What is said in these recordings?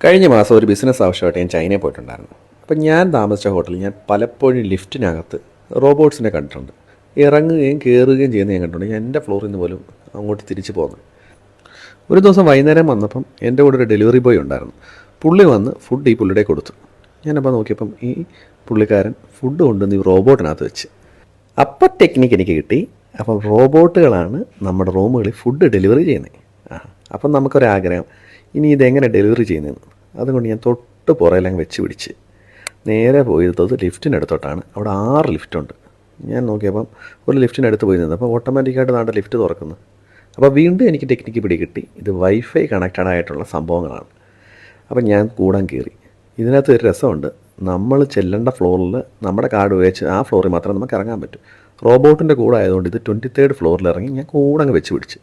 കഴിഞ്ഞ മാസം ഒരു ബിസിനസ് ആവശ്യമായിട്ട് ഞാൻ ചൈനയിൽ പോയിട്ടുണ്ടായിരുന്നു. അപ്പം ഞാൻ താമസിച്ച ഹോട്ടലിൽ ഞാൻ പലപ്പോഴും ലിഫ്റ്റിനകത്ത് റോബോട്ട്സിനെ കണ്ടിട്ടുണ്ട്. ഇറങ്ങുകയും കയറുകയും ചെയ്യുന്ന ഞാൻ കണ്ടിട്ടുണ്ട്. ഞാൻ എന്റെ ഫ്ലോറിൽ നിന്ന് പോലും അങ്ങോട്ട് തിരിച്ചു പോകുന്നു ഒരു ദിവസം വൈകുന്നേരം വന്നപ്പം എന്റെ കൂടെ ഒരു ഡെലിവറി ബോയ് ഉണ്ടായിരുന്നു. പുള്ളി വന്ന് ഫുഡ് ഈ പുള്ളിയുടെ കൊടുത്തു. ഞാനപ്പോൾ നോക്കിയപ്പം ഈ പുള്ളിക്കാരൻ ഫുഡ് കൊണ്ടുവന്ന് ഈ റോബോട്ടിനകത്ത് വെച്ച്. അപ്പം ടെക്നിക്ക് എനിക്ക് കിട്ടി. അപ്പം റോബോട്ടുകളാണ് നമ്മുടെ റൂമുകളിൽ ഫുഡ് ഡെലിവറി ചെയ്യുന്നത്. ആ അപ്പം നമുക്കൊരാഗ്രഹം ഇനി ഇതെങ്ങനെ ഡെലിവറി ചെയ്യുന്നതെന്ന്. അതുകൊണ്ട് ഞാൻ തൊട്ട് പുറയിലങ്ങ് വെച്ച് പിടിച്ച് നേരെ പോയിരുന്നത് ലിഫ്റ്റിനടുത്തോട്ടാണ്. അവിടെ ആറ് ലിഫ്റ്റുണ്ട്. ഞാൻ നോക്കിയപ്പം ഒരു ലിഫ്റ്റിനടുത്ത് പോയി നിന്ന്. അപ്പോൾ ഓട്ടോമാറ്റിക്കായിട്ട് നാട്ടെ ലിഫ്റ്റ് തുറക്കുന്നു. അപ്പോൾ വീണ്ടും എനിക്ക് ടെക്നിക്ക് പിടികിട്ടി. ഇത് വൈഫൈ കണക്റ്റഡ് ആയിട്ടുള്ള സംഭവങ്ങളാണ്. അപ്പം ഞാൻ കൂടാൻ കയറി ഇതിനകത്ത് ഒരു രസമുണ്ട്. നമ്മൾ ചെല്ലേണ്ട ഫ്ലോറിൽ നമ്മുടെ കാർഡ് ഉപയോഗിച്ച് ആ ഫ്ലോറിൽ മാത്രമേ നമുക്ക് ഇറങ്ങാൻ പറ്റൂ. റോബോട്ടിന്റെ കൂടെ ആയതുകൊണ്ട് ഇത് ട്വന്റി തേർഡ് ഫ്ലോറിൽ ഇറങ്ങി ഞാൻ കൂടെ അങ്ങ് വെച്ച് പിടിച്ച്.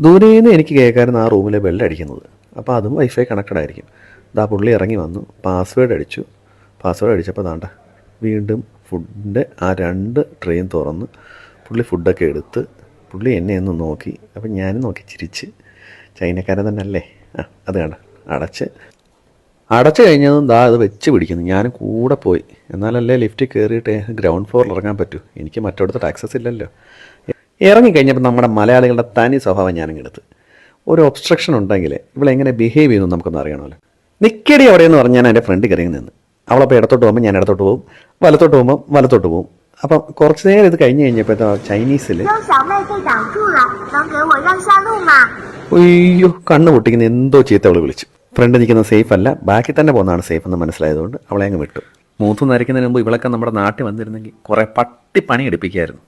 ദൂരേന്ന് എനിക്ക് കേൾക്കാമായിരുന്നു ആ റൂമിലെ ബെല്ലടിക്കുന്നത്. അപ്പോൾ അതും വൈഫൈ കണക്റ്റഡ് ആയിരിക്കും ദാ പുള്ളി ഇറങ്ങി വന്നു. പാസ്വേഡ് അടിച്ചു. പാസ്വേഡ് അടിച്ചപ്പോൾ ദാണ്ട വീണ്ടും ഫുഡിന്റെ ആ രണ്ട് ട്രെയിൻ തുറന്ന് പുള്ളി ഫുഡൊക്കെ എടുത്ത് പുള്ളി എന്നെ ഒന്ന് നോക്കി. അപ്പം ഞാൻ നോക്കി ചിരിച്ച്. ചൈനക്കാരൻ തന്നെ അല്ലേ? ആ അത് കണ്ട. അടച്ച്. അടച്ചു കഴിഞ്ഞതും ദാ അത് വെച്ച് പിടിക്കുന്നു. ഞാൻ കൂടെ പോയി. എന്നാലല്ലേ ലിഫ്റ്റ് കയറിയിട്ട് ഗ്രൗണ്ട് ഫ്ലോറിൽ ഇറങ്ങാൻ പറ്റൂ. എനിക്ക് മറ്റടുത്ത് ടാക്സസ് ഇല്ലല്ലോ. ഇറങ്ങിക്കഴിഞ്ഞപ്പോൾ നമ്മുടെ മലയാളികളുടെ തനി സ്വഭാവം ഞാനങ്ങ് എടുത്ത്. ഒരു ഒബ്സ്ട്രക്ഷൻ ഉണ്ടെങ്കിൽ ഇവളെങ്ങനെ ബിഹേവ് ചെയ്യുന്നു നമുക്കൊന്ന് അറിയണമല്ലോ. നിൽക്കടി അവിടെയെന്ന് പറഞ്ഞാൽ ഞാൻ എന്റെ ഫ്രണ്ട് കരയിൽ നിന്ന്. അവളപ്പോൾ ഇടത്തോട്ട് പോകുമ്പോൾ ഞാൻ ഇടത്തോട്ട് പോകും വലത്തോട്ട് പോകുമ്പോൾ വലത്തോട്ട് പോകും. അപ്പം കുറച്ച് നേരം ഇത് കഴിഞ്ഞ് കഴിഞ്ഞപ്പോൾ ചൈനീസിൽ അയ്യോ കണ്ണ് പൊട്ടിക്കുന്ന എന്തോ ചീത്ത അവൾ വിളിച്ചു. ഫ്രണ്ട് നിൽക്കുന്ന സേഫ് അല്ല ബാക്കി തന്നെ പോകുന്നതാണ് സേഫ് എന്ന് മനസ്സിലായതുകൊണ്ട് അവളെ അങ്ങ് വിട്ടു. മൂത്ത് നരയ്ക്കുന്നതിന് മുമ്പ് ഇവളൊക്കെ നമ്മുടെ നാട്ടിൽ വന്നിരുന്നെങ്കിൽ കുറേ പട്ടി പണി എടുപ്പിക്കായിരുന്നു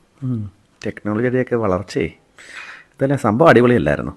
ടെക്നോളജിയുടെയൊക്കെ വളർച്ചയെ. ഇതെല്ലാം സംഭവം അടിപൊളിയല്ലായിരുന്നു?